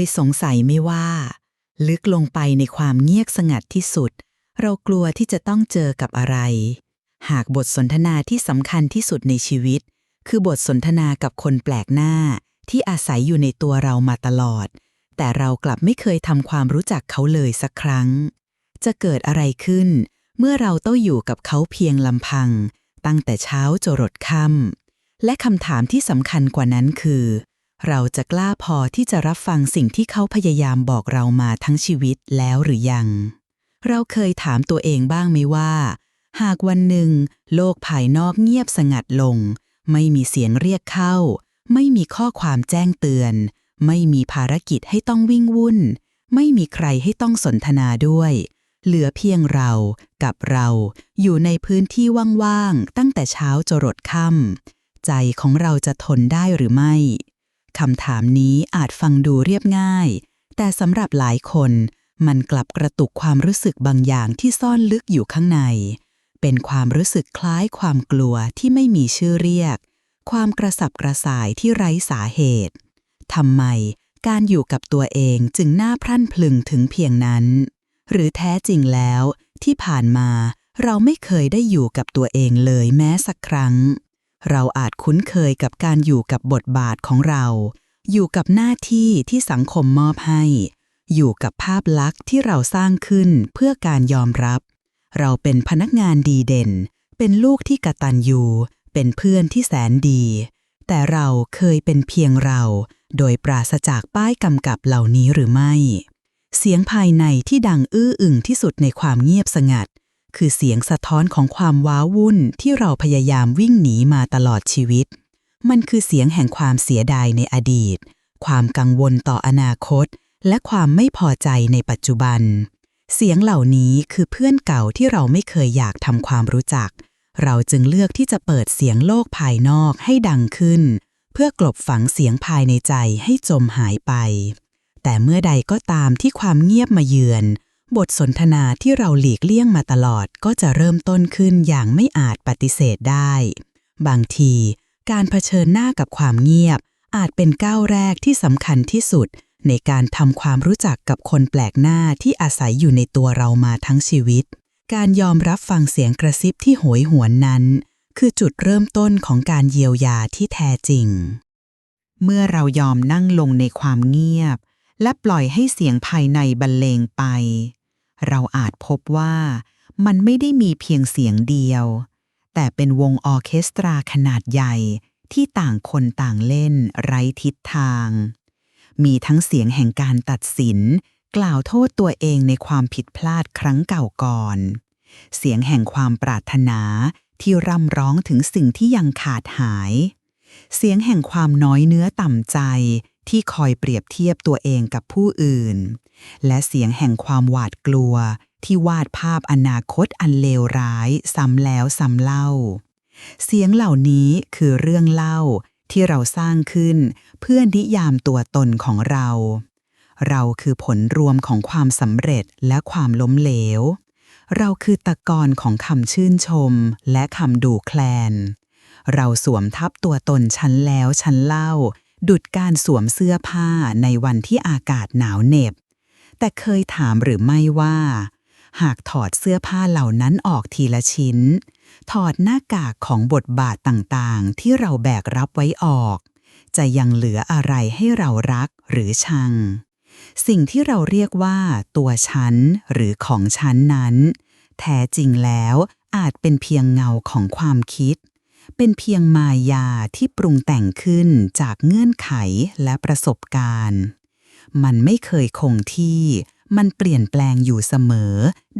ยสงสัยไหม่ว่า ลึกลงไปในความเงียบสงัดที่สุด เรากลัวที่จะต้องเจอกับอะไร หากบทสนทนาที่สำคัญที่สุดในชีวิต คือบทสนทนากับคนแปลกหน้า ที่อาศัยอยู่ในตัวเรามาตลอด แต่เรากลับไม่เคยทำความรู้จักเขาเลยสักครั้ง จะเกิดอะไรขึ้น เมื่อเราต้องอยู่กับเขาเพียงลำพัง ตั้งแต่เช้าจรดค่ำและคำถามที่สำคัญกว่านั้นคือ เราจะกล้าพอที่จะรับฟังสิ่งที่เขาพยายามบอกเรามาทั้งชีวิตแล้วหรือยัง เราเคยถามตัวเองบ้างไหมว่า หากวันหนึ่ง โลกภายนอกเงียบสงัดลง ไม่มีเสียงเรียกเข้า ไม่มีข้อความแจ้งเตือน ไม่มีภารกิจให้ต้องวิ่งวุ่น ไม่มีใครให้ต้องสนทนาด้วย เหลือเพียงเรากับเราอยู่ในพื้นที่ว่างๆตั้งแต่เช้าจรดค่ำใจของเราจะทนได้หรือไม่ คำถามนี้อาจฟังดูเรียบง่าย แต่สำหรับหลายคนมันกลับกระตุกความรู้สึกบางอย่างที่ซ่อนลึกอยู่ข้างใน เป็นความรู้สึกคล้ายความกลัวที่ไม่มีชื่อเรียก ความกระสับกระส่ายที่ไร้สาเหตุ ทำไมการอยู่กับตัวเองจึงน่าพรั่นพลึงถึงเพียงนั้น หรือแท้จริงแล้ว ที่ผ่านมาเราไม่เคยได้อยู่กับตัวเองเลยแม้สักครั้ง เราอาจคุ้นเคยกับการอยู่กับบทบาทของเรา อยู่กับหน้าที่ที่สังคมมอบให้ อยู่กับภาพลักษณ์ที่เราสร้างขึ้นเพื่อการยอมรับ เราเป็นพนักงานดีเด่น เป็นลูกที่กตัญญูเป็นเพื่อนที่แสนดี แต่เราเคยเป็นเพียงเรา โดยปราศจากป้ายกำกับเหล่านี้หรือไม่ เสียงภายในที่ดังอื้ออึงที่สุดในความเงียบสงัด คือเสียงสะท้อนของความว้าวุ่นที่เราพยายามวิ่งหนีมาตลอดชีวิต มันคือเสียงแห่งความเสียดายในอดีต ความกังวลต่ออนาคต และความไม่พอใจในปัจจุบัน เสียงเหล่านี้คือเพื่อนเก่าที่เราไม่เคยอยากทำความรู้จัก เราจึงเลือกที่จะเปิดเสียงโลกภายนอกให้ดังขึ้น เพื่อกลบฝังเสียงภายในใจให้จมหายไป แต่เมื่อใดก็ตามที่ความเงียบมาเยือน บทสนทนาที่เราหลีกเลี่ยงมาตลอดก็จะเริ่มต้นขึ้นอย่างไม่อาจปฏิเสธได้ บางที การเผชิญหน้ากับความเงียบ อาจเป็นก้าวแรกที่สำคัญที่สุด ในการทำความรู้จักกับคนแปลกหน้าที่อาศัยอยู่ในตัวเรามาทั้งชีวิต การยอมรับฟังเสียงกระซิบที่โหยหวนนั้น คือจุดเริ่มต้นของการเยียวยาที่แท้จริง เมื่อเรายอมนั่งลงในความเงียบ และปล่อยให้เสียงภายในบรรเลงไป เราอาจพบว่ามันไม่ได้มีเพียงเสียงเดียว แต่เป็นวงออเคสตราขนาดใหญ่ที่ต่างคนต่างเล่นไร้ทิศทาง มีทั้งเสียงแห่งการตัดสิน กล่าวโทษตัวเองในความผิดพลาดครั้งเก่าก่อน เสียงแห่งความปรารถนาที่ร่ำร้องถึงสิ่งที่ยังขาดหาย เสียงแห่งความน้อยเนื้อต่ำใจ ที่คอยเปรียบเทียบตัวเองกับผู้อื่น และเสียงแห่งความหวาดกลัวที่วาดภาพอนาคตอันเลวร้ายซ้ำแล้วซ้ำเล่า เสียงเหล่านี้คือเรื่องเล่าที่เราสร้างขึ้นเพื่อนิยามตัวตนของเรา เราคือผลรวมของความสำเร็จและความล้มเหลว เราคือตะกอนของคำชื่นชมและคำดูแคลน เราสวมทับตัวตนชั้นแล้วชั้นเล่า ดุดการสวมเสื้อผ้าในวันที่อากาศหนาวเหน็บ แต่เคยถามหรือไม่ว่า หากถอดเสื้อผ้าเหล่านั้นออกทีละชิ้น ถอดหน้ากากของบทบาทต่างๆ ที่เราแบกรับไว้ออก จะยังเหลืออะไรให้เรารักหรือชัง สิ่งที่เราเรียกว่า ตัวฉันหรือของฉันนั้น แท้จริงแล้วอาจเป็นเพียงเงาของความคิด เป็นเพียงมายาที่ปรุงแต่งขึ้นจากเงื่อนไขและประสบการณ์ มันไม่เคยคงที่ มันเปลี่ยนแปลงอยู่เสมอ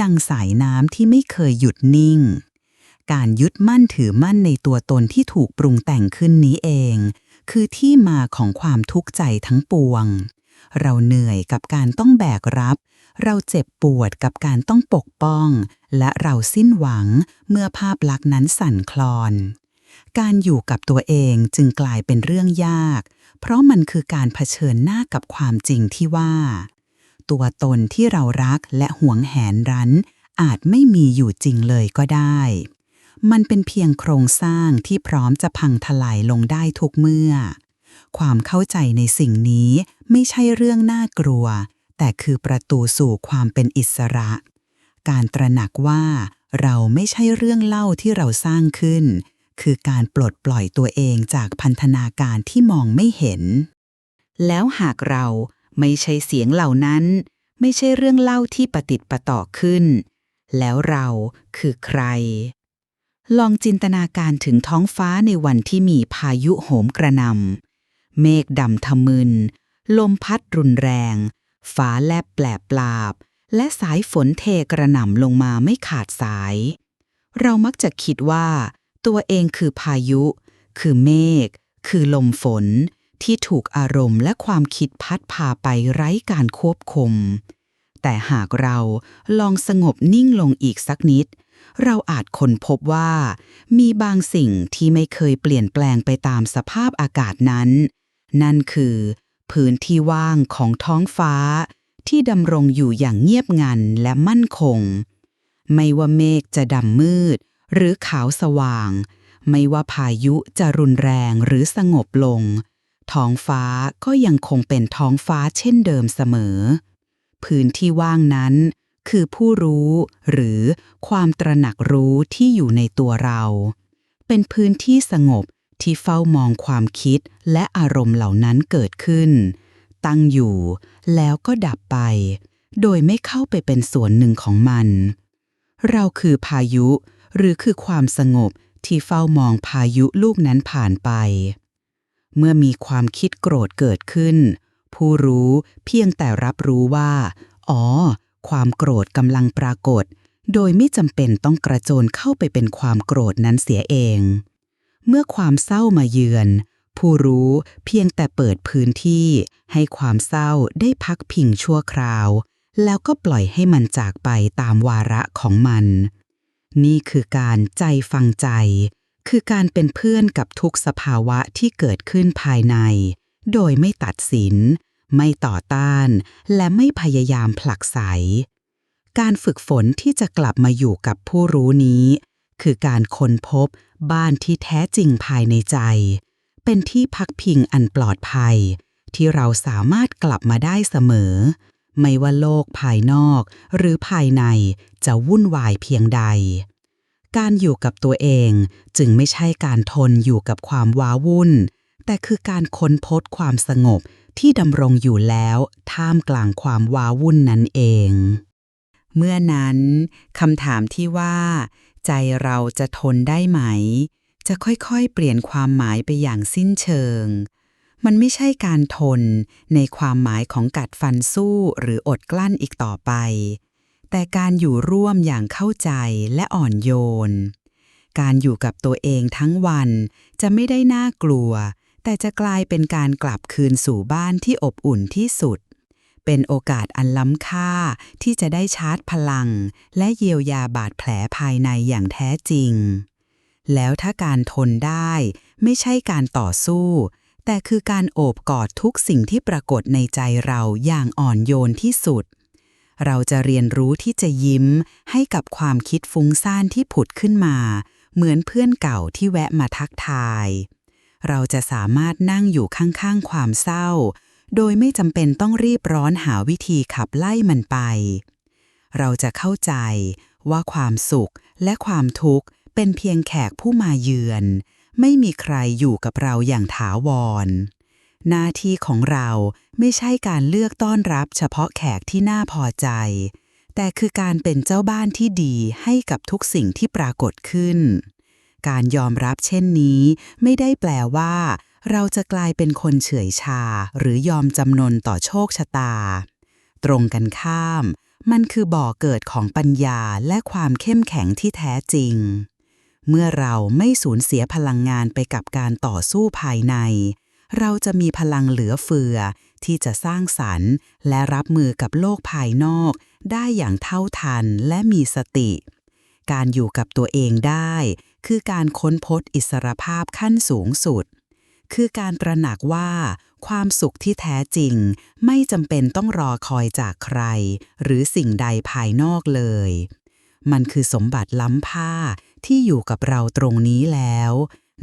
ดังสายน้ำที่ไม่เคยหยุดนิ่ง การยึดมั่นถือมั่นในตัวตนที่ถูกปรุงแต่งขึ้นนี้เอง คือที่มาของความทุกข์ใจทั้งปวง เราเหนื่อยกับการต้องแบกรับ เราเจ็บปวดกับการต้องปกป้อง และเราสิ้นหวังเมื่อภาพลักษณ์นั้นสั่นคลอน การอยู่กับตัวเองจึงกลายเป็นเรื่องยาก เพราะมันคือการเผชิญหน้ากับความจริงที่ว่า ตัวตนที่เรารักและหวงแหนรั้น อาจไม่มีอยู่จริงเลยก็ได้ มันเป็นเพียงโครงสร้างที่พร้อมจะพังทลายลงได้ทุกเมื่อ ความเข้าใจในสิ่งนี้ไม่ใช่เรื่องน่ากลัว แต่คือประตูสู่ความเป็นอิสระ การตระหนักว่าเราไม่ใช่เรื่องเล่าที่เราสร้างขึ้น คือการปลดปล่อยตัวเองจากพันธนาการที่มองไม่เห็น แล้วหากเราไม่ใช่เสียงเหล่านั้น ไม่ใช่เรื่องเล่าที่ประติดประต่อขึ้น แล้วเราคือใคร ลองจินตนาการถึงท้องฟ้าในวันที่มีพายุโหมกระหนำเมฆดำทะมึน ลมพัดรุนแรงฟ้าแลบแปลบปลาบ และสายฝนเทกระหน่ำลงมาไม่ขาดสาย เรามักจะคิดว่า ตัวเองคือพายุ คือเมฆ คือลมฝน ที่ถูกอารมณ์และความคิดพัดพาไปไร้การควบคุม แต่หากเราลองสงบนิ่งลงอีกสักนิด เราอาจค้นพบว่า มีบางสิ่งที่ไม่เคยเปลี่ยนแปลงไปตามสภาพอากาศนั้น นั่นคือ พื้นที่ว่างของท้องฟ้า ที่ดำรงอยู่อย่างเงียบงันและมั่นคง ไม่ว่าเมฆจะดำมืด หรือขาวสว่าง ไม่ว่าพายุจะรุนแรงหรือสงบลง ท้องฟ้าก็ยังคงเป็นท้องฟ้าเช่นเดิมเสมอ พื้นที่ว่างนั้น คือผู้รู้หรือความตระหนักรู้ที่อยู่ในตัวเรา เป็นพื้นที่สงบที่เฝ้ามองความคิดและอารมณ์เหล่านั้นเกิดขึ้น ตั้งอยู่แล้วก็ดับไป โดยไม่เข้าไปเป็นส่วนหนึ่งของมัน เราคือพายุ หรือคือความสงบที่เฝ้ามองพายุลูกนั้นผ่านไป เมื่อมีความคิดโกรธเกิดขึ้น ผู้รู้เพียงแต่รับรู้ว่า อ๋อ ความโกรธกำลังปรากฏ โดยไม่จำเป็นต้องกระโจนเข้าไปเป็นความโกรธนั้นเสียเอง เมื่อความเศร้ามาเยือน ผู้รู้เพียงแต่เปิดพื้นที่ ให้ความเศร้าได้พักพิงชั่วคราว แล้วก็ปล่อยให้มันจากไปตามวาระของมัน นี่คือการใจฟังใจ คือการเป็นเพื่อนกับทุกสภาวะที่เกิดขึ้นภายใน โดยไม่ตัดสิน ไม่ต่อต้าน และไม่พยายามผลักไส การฝึกฝนที่จะกลับมาอยู่กับผู้รู้นี้ คือการค้นพบบ้านที่แท้จริงภายในใจ เป็นที่พักพิงอันปลอดภัย ที่เราสามารถกลับมาได้เสมอ ไม่ว่าโลกภายนอกหรือภายในจะวุ่นวายเพียงใด การอยู่กับตัวเองจึงไม่ใช่การทนอยู่กับความว้าวุ่น แต่คือการค้นพบความสงบที่ดำรงอยู่แล้วท่ามกลางความว้าวุ่นนั้นเอง เมื่อนั้นคำถามที่ว่า ใจเราจะทนได้ไหม จะค่อยๆ เปลี่ยนความหมายไปอย่างสิ้นเชิง มันไม่ใช่การทนในความหมายของกัดฟันสู้หรืออดกลั้นอีกต่อไป แต่การอยู่ร่วมอย่างเข้าใจและอ่อนโยน การอยู่กับตัวเองทั้งวันจะไม่ได้น่ากลัว แต่จะกลายเป็นการกลับคืนสู่บ้านที่อบอุ่นที่สุด เป็นโอกาสอันล้ำค่าที่จะได้ชาร์จพลัง และเยียวยาบาดแผลภายในอย่างแท้จริง แล้วถ้าการทนได้ ไม่ใช่การต่อสู้ แต่คือการโอบกอดทุกสิ่งที่ปรากฏในใจเราอย่างอ่อนโยนที่สุด เราจะเรียนรู้ที่จะยิ้มให้กับความคิดฟุ้งซ่านที่ผุดขึ้นมา เหมือนเพื่อนเก่าที่แวะมาทักทาย เราจะสามารถนั่งอยู่ข้างๆความเศร้า โดยไม่จำเป็นต้องรีบร้อนหาวิธีขับไล่มันไป เราจะเข้าใจว่าความสุขและความทุกข์เป็นเพียงแขกผู้มาเยือน ไม่มีใครอยู่กับเราอย่างถาวร หน้าที่ของเราไม่ใช่การเลือกต้อนรับเฉพาะแขกที่น่าพอใจ แต่คือการเป็นเจ้าบ้านที่ดีให้กับทุกสิ่งที่ปรากฏขึ้น การยอมรับเช่นนี้ไม่ได้แปลว่า เราจะกลายเป็นคนเฉื่อยชาหรือยอมจำนนต่อโชคชะตา ตรงกันข้าม มันคือบ่อเกิดของปัญญาและความเข้มแข็งที่แท้จริง เมื่อเราไม่สูญเสียพลังงานไปกับการต่อสู้ภายใน เราจะมีพลังเหลือเฟือ ที่จะสร้างสรรค์ และรับมือกับโลกภายนอก ได้อย่างเท่าทันและมีสติ การอยู่กับตัวเองได้ คือการค้นพบอิสรภาพขั้นสูงสุด คือการตระหนักว่า ความสุขที่แท้จริง ไม่จำเป็นต้องรอคอยจากใคร หรือสิ่งใดภายนอกเลย มันคือสมบัติล้ำค่า ที่อยู่กับเราตรงนี้แล้ว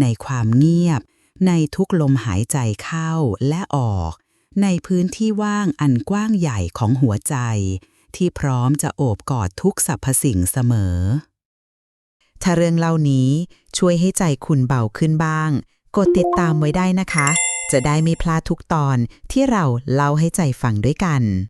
ในความเงียบ ในทุกลมหายใจเข้าและออก ในพื้นที่ว่างอันกว้างใหญ่ของหัวใจ ที่พร้อมจะโอบกอดทุกสรรพสิ่งเสมอ ถ้าเรื่องเล่านี้ช่วยให้ใจคุณเบาขึ้นบ้าง กดติดตามไว้ได้นะคะ จะได้ไม่พลาดทุกตอนที่เราเล่าให้ใจฟังด้วยกัน